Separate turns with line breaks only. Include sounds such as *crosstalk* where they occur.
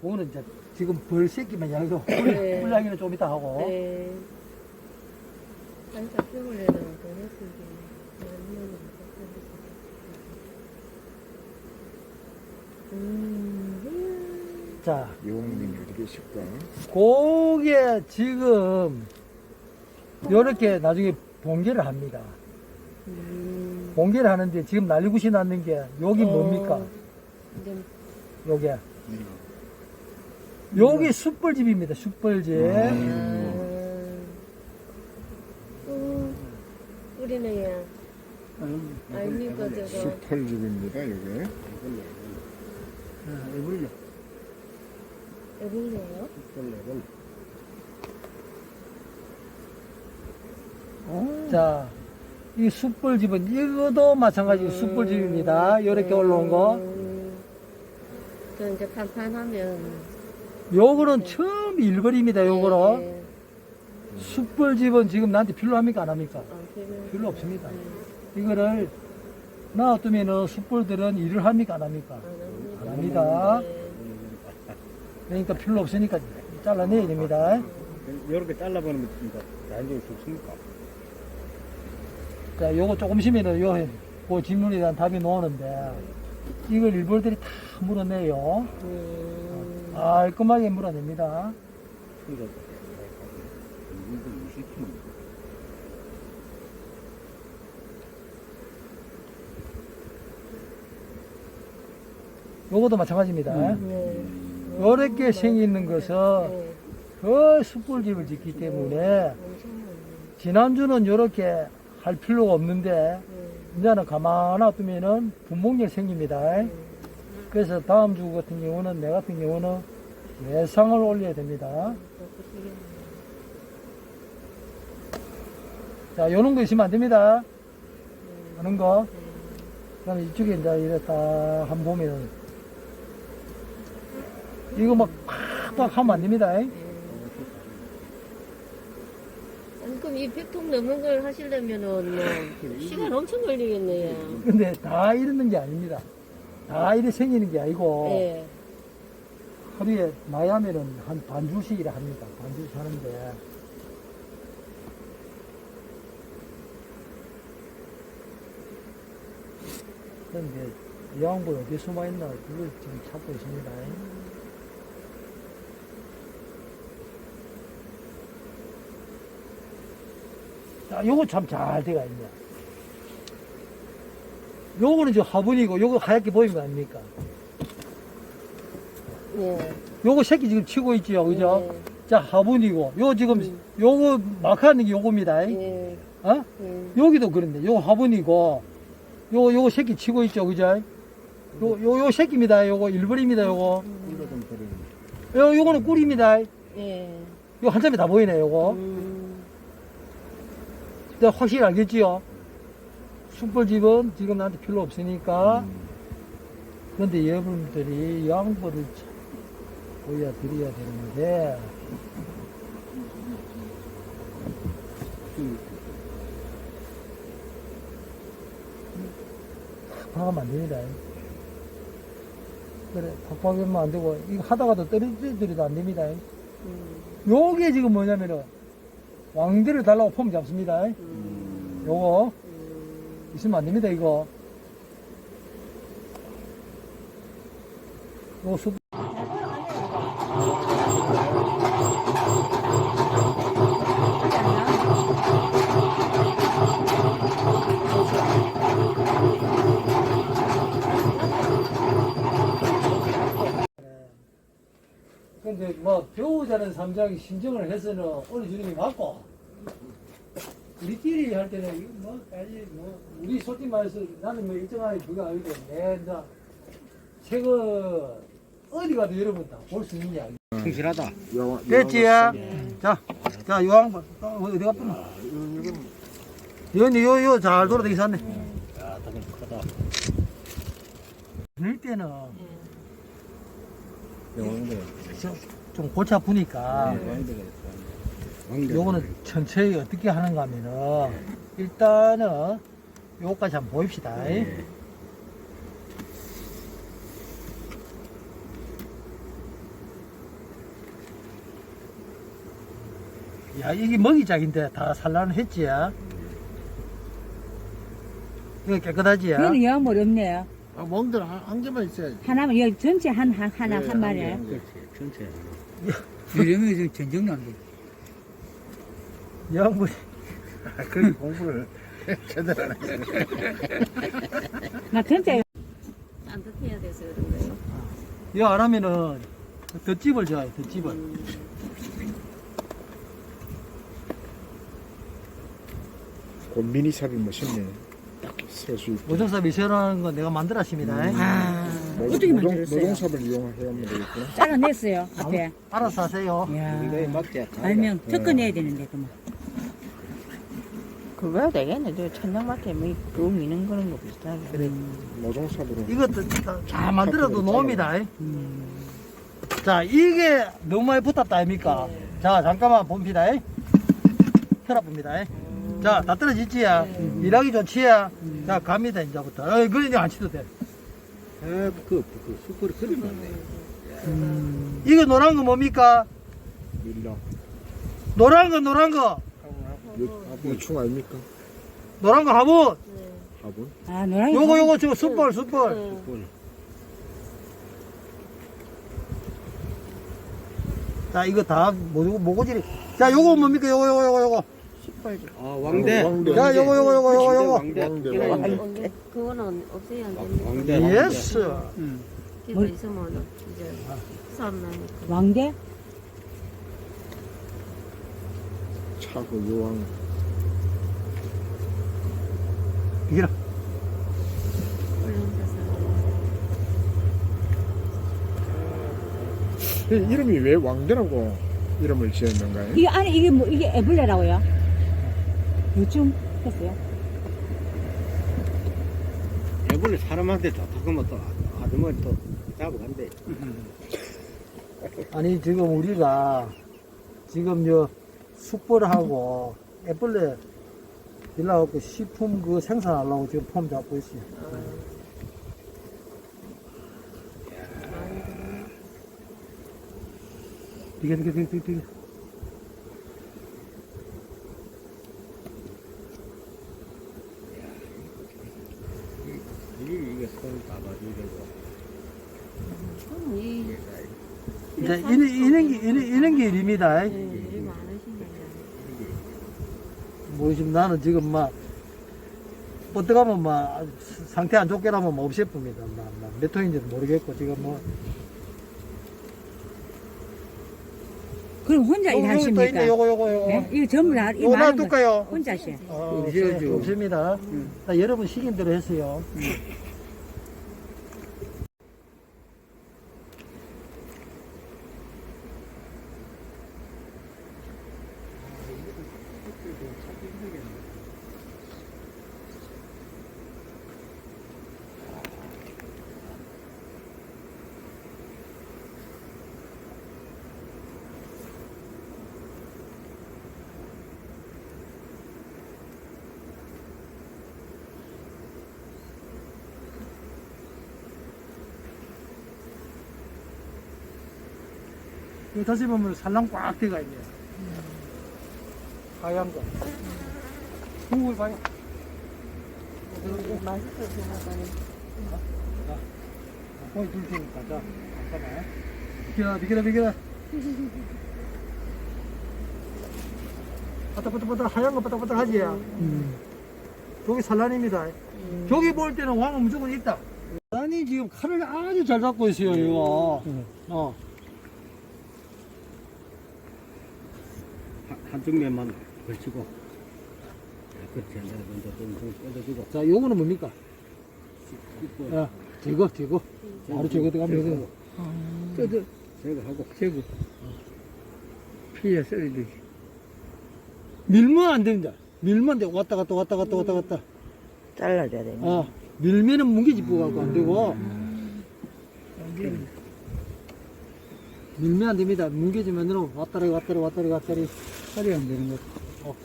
그거는 이제 지금 벌 새끼만 양도 *laughs*
네.
뿔량이는 좀 이따 하고
네. 더 많이는 음.
자
이왕님 어떻게 쉽다.
그게 지금 요렇게 나중에 봉개를 합니다
음.
봉개를 하는데 지금 난리굿이 났는 게 여기
어,
뭡니까
이제
요게 여기 숯불집입니다 숯불집
음. 음. 우리는 아닙니까 저거
수펄집입니다, 이게.
에블려
여기네요.
자, 이 숯불집은 이것도 마찬가지로 숯불집입니다. 이렇게 올라온 거.
음. 그 이제 판판하면
요거는 처음 일거리입니다. 요거로.
네.
숯불집은 지금 나한테 필요 합니까? 안 합니까?
아, 필요-
필요 없습니다.
네.
이거를 놔두면은 숯불들은 일을 합니까? 안 합니까? 안안
합니다.
합니다.
네.
그러니까 필요 없으니까 잘라내야 됩니다.
이렇게 잘라보면 진짜 자연적으로 좋습니까?
자, 요거 조금 쉬면은 요, 그 질문에 대한 답이 나오는데 이걸 일벌들이 다 물어내요.
음.
깔끔하게 물어냅니다. 요것도 마찬가지입니다.
네.
요렇게 생기는 것은
네.
그 숯불집을 짓기 때문에
많네.
지난주는 요렇게 할 필요가 없는데
네.
이제는 가만 놔두면은 분봉열 생깁니다.
네.
그래서 다음 주 같은 경우는 내 같은 경우는 예상을 올려야 됩니다. 자, 요런 거 있으면 안 됩니다.
네.
하는 거.
네.
그 다음에 이쪽에 이제 이랬다 한번 보면은 이거 막 팍팍 하면 안 됩니다.
네. 그럼 이 100통 넘는 걸 하시려면은 뭐 시간 엄청 걸리겠네요.
근데 다 이러는 게 아닙니다. 다 이래 생기는 게 아니고
네.
하루에 많이 하면은 한 반주씩 일을 합니다. 반주씩 하는데. 그런데 이 양반 어디에 숨어 있나 그걸 지금 찾고 있습니다. 자, 요거 참 잘 돼가 있네. 요거는 저 화분이고, 요거 하얗게 보이는 거 아닙니까?
네.
요거 새끼 지금 치고 있지요, 그죠?
네.
자, 화분이고, 요 지금,
음.
요거 마크하는 게 요겁니다.
네.
어?
네.
여기도 그런데, 요거 화분이고, 요거, 요거 새끼 치고 있죠, 그죠? 요, 요, 요 새끼입니다. 요거 일벌입니다, 요거.
꿀도 좀 버리는.
요, 요거는 꿀입니다.
네.
요 한참에 다 보이네, 요거.
음.
자, 확실히 알겠지요? 숯불집은 지금 나한테 필요 없으니까. 그런데 여러분들이 양보를 참 보여드려야 되는데, 팍팍하면 안 됩니다. 그래, 팍팍하면 안 되고, 이거 하다가도 떨어뜨려도 안 됩니다.
음.
요게 지금 뭐냐면은, 왕대를 달라고 폼 잡습니다.
음.
요거,
음.
있으면 안 됩니다, 이거. 요 수, 근데 뭐 배우자는 삼장이 신청을 해서는 어느 게 맞고 우리끼리 할 때는 이거 뭐 아니 뭐 우리 솔직히 말해서 나는 뭐 일정하게 그거 아니고 내 이제 책을 어디 가도 여러분 다 볼수게 아니고
충실하다.
됐지? 자, 자, 요왕, 어디 갔구나. 요, 요, 요, 잘 돌아다니 샀네.
야, 당근 크다.
그럴 때는
영왕들.
좀, 좀 고쳐 보니까 요거는 천천히 어떻게 하는가 하면은 일단은 요거까지 한번 보입시다. 야 이게 먹이작인데 다 산란을 했지 야 이거 깨끗하지 야
그거는 영 어렵네요.
아, 멍들 한, 한 개만 있어야지.
하나만, 여기 전체 한, 한, 하나, 한 마리.
전체.
이러면 지금 전쟁 난다.
영분이.
아, 그렇게 공부를 제대로 안 해.
나 전체
따뜻해야 돼서 그런 거예요.
이거 안 하면은 덧집을 줘요, 덧집을.
그 미니삽이 멋있네. 딱셀수 있고.
모종삽 미션하는 건 내가 만들었습니다.
아,
모-
어떻게 만들었어요?
모종삽을 이용하면 되겠구나.
잘라냈어요, 앞에.
알아서 하세요.
이거에
이야.
맞지?
알면 특허내야 되는데, 그만.
그거야 되겠네. 저 천장마트에 뭐그 미는 그런 거 비슷하게.
모종삽으로.
이것도 다- 잘 만들어도 놓습니다. 자, 이게 너무 많이 붙었다, 아닙니까? 자, 잠깐만 봅니다. 혈압 봅니다. 자, 다 떨어지지야. 일하기 좋지야. 자, 갑니다, 이제부터. 어이, 그러니 안 치도 돼.
아, 그, 그, 숯불이 그리 많네.
이거 노란 거 뭡니까?
밀라.
노란 거, 노란 거.
유충 아닙니까?
노란 거 화분.
화분?
아, 노랑이.
요거, 요거, 저 숯벌, 숯벌.
숯불.
자, 이거 다 모고, 모고지리. 자, 요거 뭡니까? 요거, 요거, 요거, 요거.
아, 왕대.
왕대.
자, 요거, 요거, 요거, 요거, 요거.
왕대.
왕대,
왕대.
왕대.
근데 그거는 없애야 안 됩니다.
왕대.
예스.
기가 있으면 이제 싸움 나니까.
왕대?
차고 요왕.
이기라.
이 이름이 왜 왕대라고 이름을 지었는가요?
이게 안에, 이게 뭐, 이게 애벌레라고요? 요즘 했어요?
애벌레 사람한테 좋다그러면 또 아주머니 또 잡아간대.
아니 지금 우리가 지금 저 숯불하고 애벌레 일나갖고 식품 그 생산하려고 지금 폼 잡고 있어요. 비게 비게 비게.
이게, 이
이제 이는 이는 게 이는, 이는 게 일입니다.
일이 많으신데.
뭐 지금 나는 지금 막 어떻게 하면 막 상태 안 좋게라면 뭐 없애 봅니다. 막, 막몇 통인지도 모르겠고 지금 뭐
그럼 혼자
요거, 요거 또 있네
일하십니까?
요거 요거 요거
네? 이거 전부 다, 이
요거
많은 거
놔둘까요?
혼자 하셔.
어.
없애-
없습니다. 자, 여러분 시킨 대로 했어요. 이거 다시 보면 살랑 꽉 들어가 있네요. 하얀 거. 국을 봐요.
마스크 생각하니
거기 둘 테니까. 자, 잠깐만. 비켜라, 비켜라, 비켜라. 바닥바닥바닥 하얀 거 바닥바닥 하지? 저기 산란입니다. 저기 볼 때는 왕은 무조건 있다. 산란이 지금 칼을 아주 잘 잡고 있어요, 이거. 어.
한- 한쪽 면만 걸치고. 내가 먼저 좀 뻗어주고.
자, 요거는 뭡니까? 야, 제거, 제거. 바로 제거 들어가면 되고.
저도
제거하고.
제거. 피해 되지.
밀면 안 됩니다. 밀면 돼. 왔다 갔다 왔다 갔다 왔다 갔다.
잘라줘야 되네.
어. 밀면은 뭉개지 부어갖고 안 되고. 밀면 안 됩니다. 뭉개지면은 왔다리 왔다리 왔다리 왔다리.
살이 안 되는 거.
어,